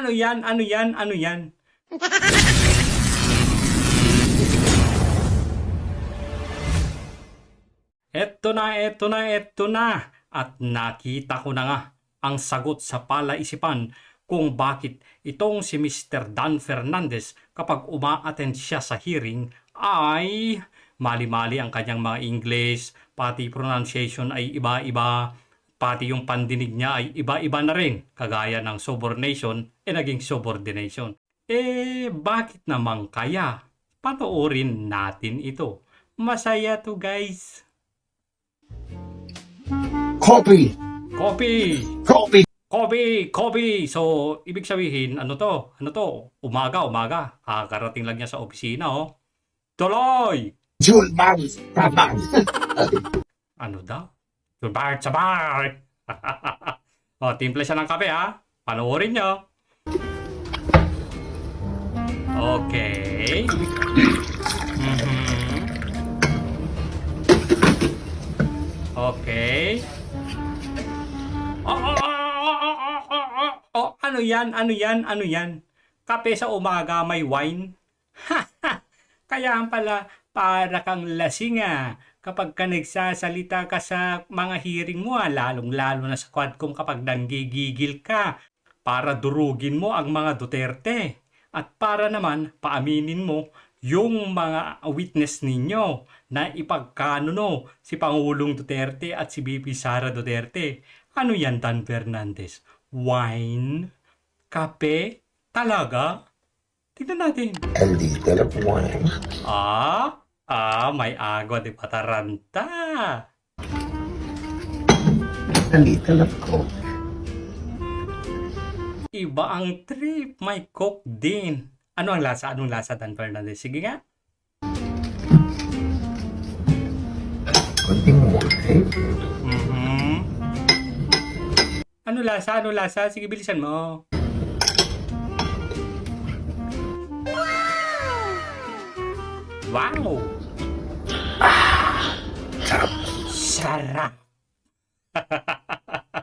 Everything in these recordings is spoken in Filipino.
ano yan, ano yan, ano yan? Eto na, eto na, eto na. At nakita ko na nga ang sagot sa palaisipan kung bakit itong si Mr. Dan Fernandez kapag uma-attend siya sa hearing ay mali-mali ang kanyang mga English, pati pronunciation ay iba-iba, pati yung pandinig niya ay iba-iba na rin, kagaya ng subordination e naging subordination. Eh, bakit naman kaya? Panoorin natin ito. Masaya to guys. Copy, Copy! copy, Copy! Copy! So, ibig sabihin, ano to? Ano to? Umaga, umaga. Kakarating lang niya sa opisina, oh. Tuloy! Julman, Taban. Ano daw? Sabar, sabar! o, timpla siya ng kape, ha? Panoorin niyo. Okay. Mhm. Okay. Oh, oh, oh, oh, oh, oh, oh, oh, oh, ano yan? Ano yan? Ano yan? Kape sa umaga may wine? Kaya pala para kang lasinga kapag ka nagsasalita ka sa mga hearing mo, ah, lalong-lalo na sa Quadcom kapag nanggigigil ka para durugin mo ang mga Duterte at para naman paaminin mo yung mga witness ninyo na ipagkanuno si Pangulong Duterte at si BP Sara Duterte. Ano yan, Dan Fernandez? Wine? Kape? Talaga? Tignan natin. A little of wine. Ah, ah, may agua de pataranta. A little of coke. Iba ang trip, may coke din. Ano ang lasa? Anong lasa, Dan Fernandez? Sige nga. Kunting wine. Mhm. Ano lasa? Ano lasa? Sige, bilisan mo. Wow! Sarap. Sarap!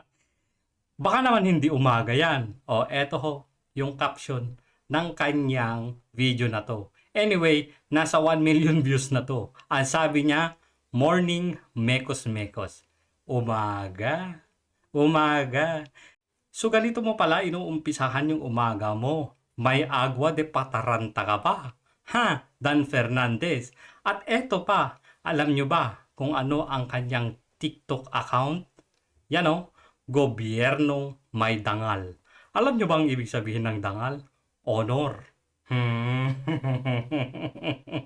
Baka naman hindi umaga yan. O, eto ho, yung caption ng kanyang video na to. Anyway, nasa 1 million views na to. Ang sabi niya, morning mekos mekos. Umaga. Umaga. So ganito mo pala inuumpisahan yung umaga mo. May agua de pataranta ka ba? Ha, Dan Fernandez. At eto pa, alam nyo ba kung ano ang kanyang TikTok account? Yan o, gobyernong may dangal. Alam nyo ba ang ibig sabihin ng dangal? Honor. Hmm.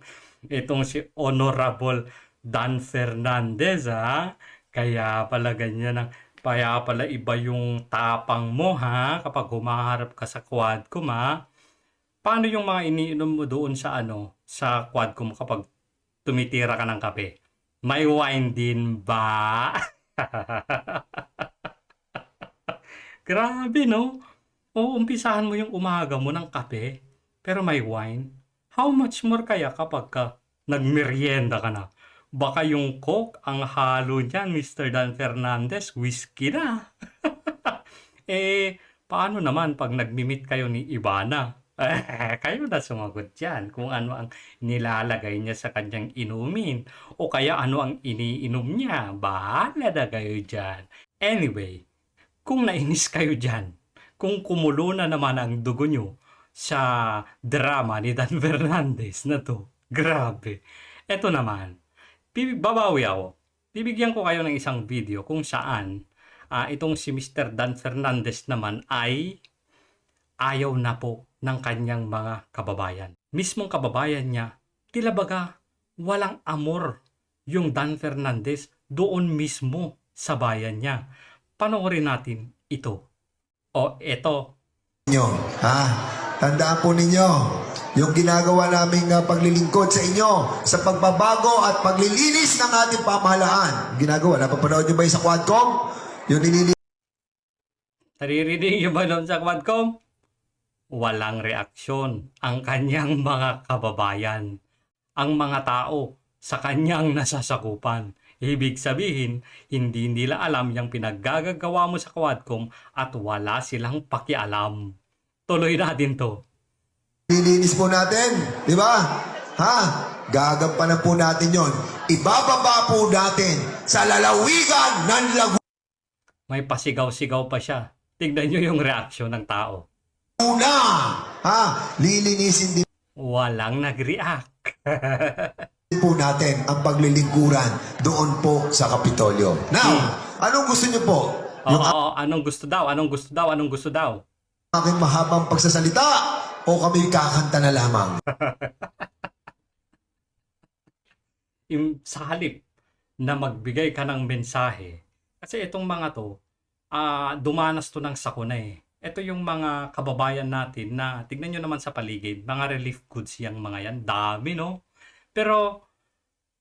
Itong si Honorable Dan Fernandez ha. Kaya pala ganyan ang kaya pala iba yung tapang mo ha kapag humaharap ka sa Quadcom ha. Paano yung mga iniinom mo doon sa ano sa Quadcom kapag tumitira ka ng kape? May wine din ba? Grabe no? O umpisahan mo yung umaga mo ng kape pero may wine. How much more kaya kapag ka nagmerienda ka na? Baka yung coke ang halo niyan, Mr. Dan Fernandez, whiskey na. eh, paano naman pag nagmimit kayo ni Ivana? Eh, kayo na sumagot dyan kung ano ang nilalagay niya sa kanyang inumin o kaya ano ang iniinom niya. Bahala na kayo dyan. Anyway, kung nainis kayo dyan, kung kumulo na naman ang dugo nyo sa drama ni Dan Fernandez na to, grabe. Eto naman, babawi ako. Bibigyan ko kayo ng isang video kung saan ah, itong si Mr. Dan Fernandez naman ay ayaw na po ng kanyang mga kababayan. Mismong kababayan niya, tila baga walang amor yung Dan Fernandez doon mismo sa bayan niya. Panoorin natin ito. O eto, nyo. Ha? Tandaan po ninyo, yung ginagawa naming uh, paglilingkod sa inyo sa pagbabago at paglilinis ng ating pamahalaan. Ginagawa, napapanood nyo ba yung sa Quadcom? Yung nililinis Naririnig niyo ba sa Quadcom? Walang reaksyon ang kanyang mga kababayan, ang mga tao sa kanyang nasasakupan. Ibig sabihin, hindi nila alam yung pinaggagawa mo sa Quadcom at wala silang pakialam. tuloy natin to. Lilinis po natin, di ba? Ha? Gagampanan po natin yon. Ibababa po natin sa lalawigan ng May pasigaw-sigaw pa siya. Tignan nyo yung reaksyon ng tao. Laguna. Ha? Lilinisin din Walang nag-react. po natin ang paglilingkuran doon po sa Kapitolyo. Now, anong gusto niyo po? Oo, oo, anong gusto daw? Anong gusto daw? Anong gusto daw? Aking mahabang pagsasalita o kami kakanta na lamang? Im, sa halip na magbigay ka ng mensahe. Kasi itong mga to, ah dumanas to ng sakuna eh. Ito yung mga kababayan natin na tignan nyo naman sa paligid, mga relief goods yung mga yan. Dami, no? Pero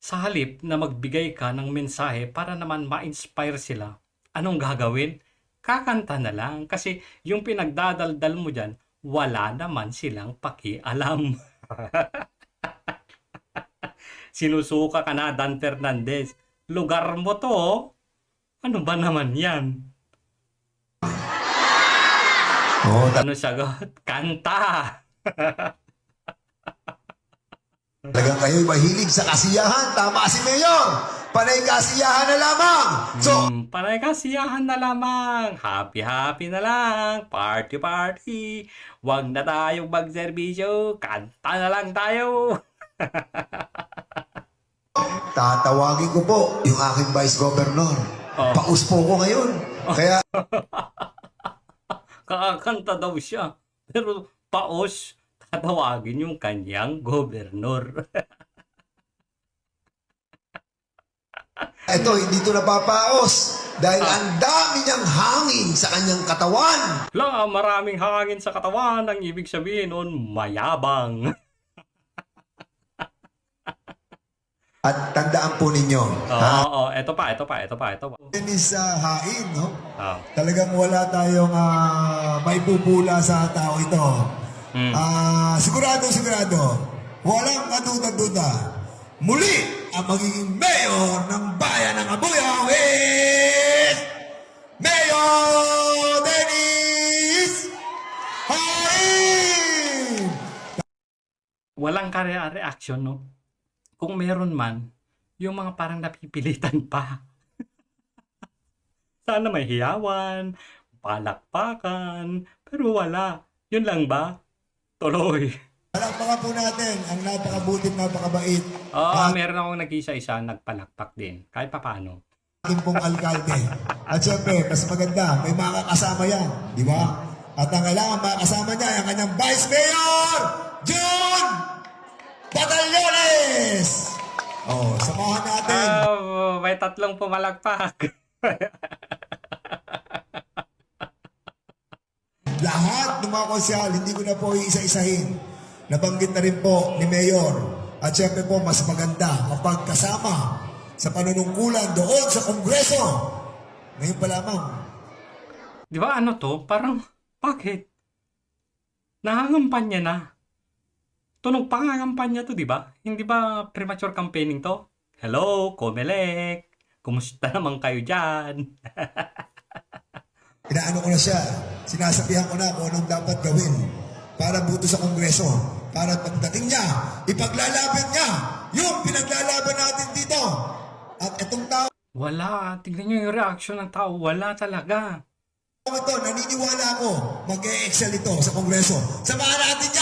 sa halip na magbigay ka ng mensahe para naman ma-inspire sila, anong gagawin? Kakanta na lang kasi yung pinagdadaldal mo dyan, wala naman silang pakialam. Sinusuka ka na, Dan Fernandez. Lugar mo to, oh. Ano ba naman yan? Oo, Ano sagot? Kanta! talagang kayo'y mahilig sa kasiyahan. Tama si Mayor. Panay kasiyahan na lamang. So, Hmm, panay kasiyahan na lamang. Happy-happy na lang. Party-party. Huwag na tayong magserbisyo. Kanta na lang tayo. tatawagin ko po yung aking Vice Governor. Oh. Paus po ko ngayon. Kaya Kakakanta daw siya. Pero paos, tatawagin yung kanyang gobernur. Ito, hindi ito napapaos. Dahil ang dami niyang hangin sa kanyang katawan. La, maraming hangin sa katawan. Ang ibig sabihin nun, mayabang. At tandaan po ninyo, Oo, ha? oo, eto pa, eto pa, eto pa, eto pa. Dennis sa hain, no? Ah. Talagang wala tayong uh, maipupula sa tao ito. Hmm. Ah, sigurado, sigurado. Walang kaduda-duda. Muli ang magiging mayor ng bayan ng Abuya with Mayor Dennis Hain! Walang kare-reaction, no? Kung meron man, yung mga parang napipilitan pa. Sana may hiyawan, palakpakan, pero wala. Yun lang ba? Tuloy. Palakpakan po natin ang napakabutit, napakabait Oo, meron akong nag-isa-isa, nagpalakpak din. Kahit pa paano. aking pong alkalde. At syempre, mas maganda, may mga kasama yan, di ba? At ang kailangan mga kasama niya, ang kanyang Vice Mayor, June Batallones! Oh, samahan natin. Ah, may tatlong pumalakpak. Lahat ng mga konsyal, hindi ko na po iisa-isahin. Nabanggit na rin po ni Mayor. At syempre po, mas maganda kapag kasama sa panunungkulan doon sa Kongreso. Ngayon pa lamang, Di ba ano to? Parang, bakit? Nangangampanya na. Tunog pangangampanya to, di ba? Hindi ba premature campaigning to? Hello, Comelec. Kumusta naman kayo dyan? Inaano ko na siya, sinasabihan ko na kung anong dapat gawin para buto sa Kongreso. Para pagdating niya, ipaglalaban niya yung pinaglalaban natin dito. At itong tao Wala. Tignan nyo yung reaction ng tao. Wala talaga. ito, naniniwala ako, mag-e-excel ito sa Kongreso. Samahan natin yan,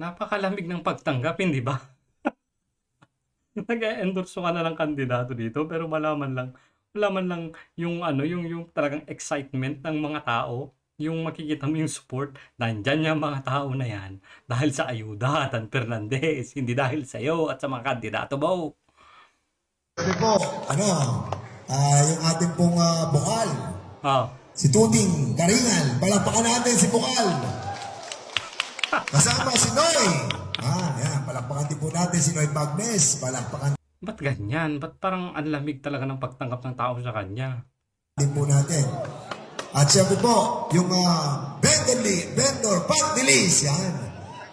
Napakalamig ng pagtanggapin, di ba? Nag-endorse ka na ng kandidato dito pero malaman lang malaman lang yung ano yung yung talagang excitement ng mga tao yung makikita mo yung support. Nandyan yung mga tao na yan dahil sa ayuda Tan Fernandez hindi dahil sa iyo at sa mga kandidato mo. Sabi po, ano, ah, yung ating pong ah, bukal, ah. Si Tuting Karingal, palakpakan natin si Bukal. Kasama si Noy. Ah, yan, palakpakan din po natin si Noy Magnes, palakpakan ba't ganyan ba't parang ang lamig talaga ng pagtanggap ng tao sa kanya din po natin. At syempre po, yung uh, vendor, li, vendor, Pat Nilis, yan.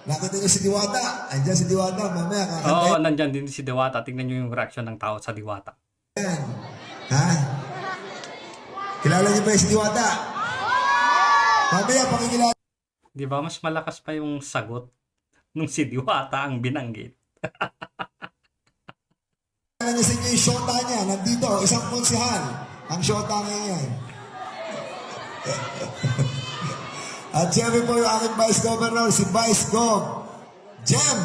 Nakita niyo si Diwata, andyan si Diwata, mamaya oo nandyan din si Diwata tignan nyo yung reaction ng tao sa Diwata yan. Ha? Kilala niyo ba yung si Diwata? Mamaya, pakikilala Di ba mas malakas pa yung sagot nung si Diwata ang binanggit? sa inyo yung shota niya. Nandito, isang konsihal. Ang shota ngayon. At siyempre po yung aking Vice Governor, si Vice Gov. Jem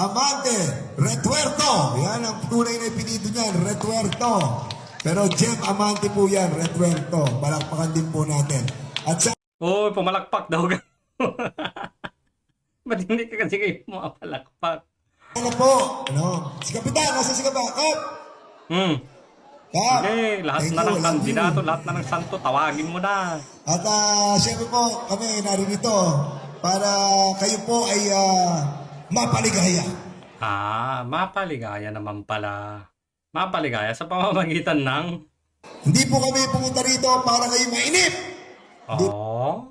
Amante Retuerto. Yan ang tunay na ipinito niyan, Retuerto. Pero Jem Amante po yan, Retuerto. Balakpakan din po natin. At sa Oo, pumalakpak daw. Ba't hindi ka kasi kayo pumapalakpak? ano po, ano, si Kapitan, nasa si Kapitan? Kap! Hmm. Kap! Okay, lahat Thank na ng kandidato, lahat na ng santo, tawagin mo na. At uh, siyempre po, kami naririto para kayo po ay ah, mapaligaya. Ah, mapaligaya naman pala. Mapaligaya sa pamamagitan ng... Hindi po kami pumunta rito para kayo mainip. Oh.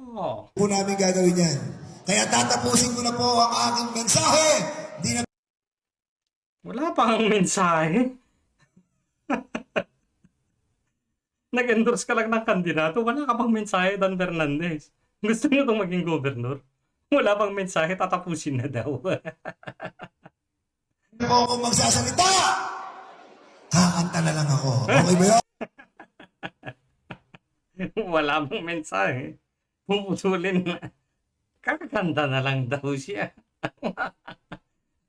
Po namin gagawin yan. Kaya tatapusin ko na po ang aking mensahe. Di na Wala pang mensahe. Nag-endorse ka lang ng kandidato, wala ka pang mensahe, Dan Fernandez. Gusto niyo itong maging gobernur? Wala pang mensahe, tatapusin na daw. po ako magsasalita. Kakanta na lang ako. Okay ba yun? wala pang mensahe. Puputulin na. Kakakanta na lang daw siya.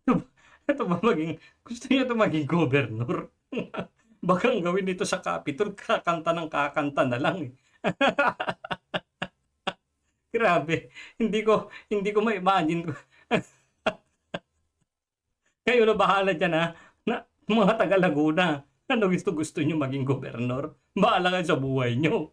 ito, ba- maging, gusto niya ito maging gobernur? Baka ang gawin dito sa Capitol, kakanta ng kakanta na lang eh. Grabe, hindi ko, hindi ko ma-imagine. Kayo na bahala dyan ha, na, mga taga Laguna, ano gusto gusto nyo maging gobernur? Bahala kayo sa buhay nyo.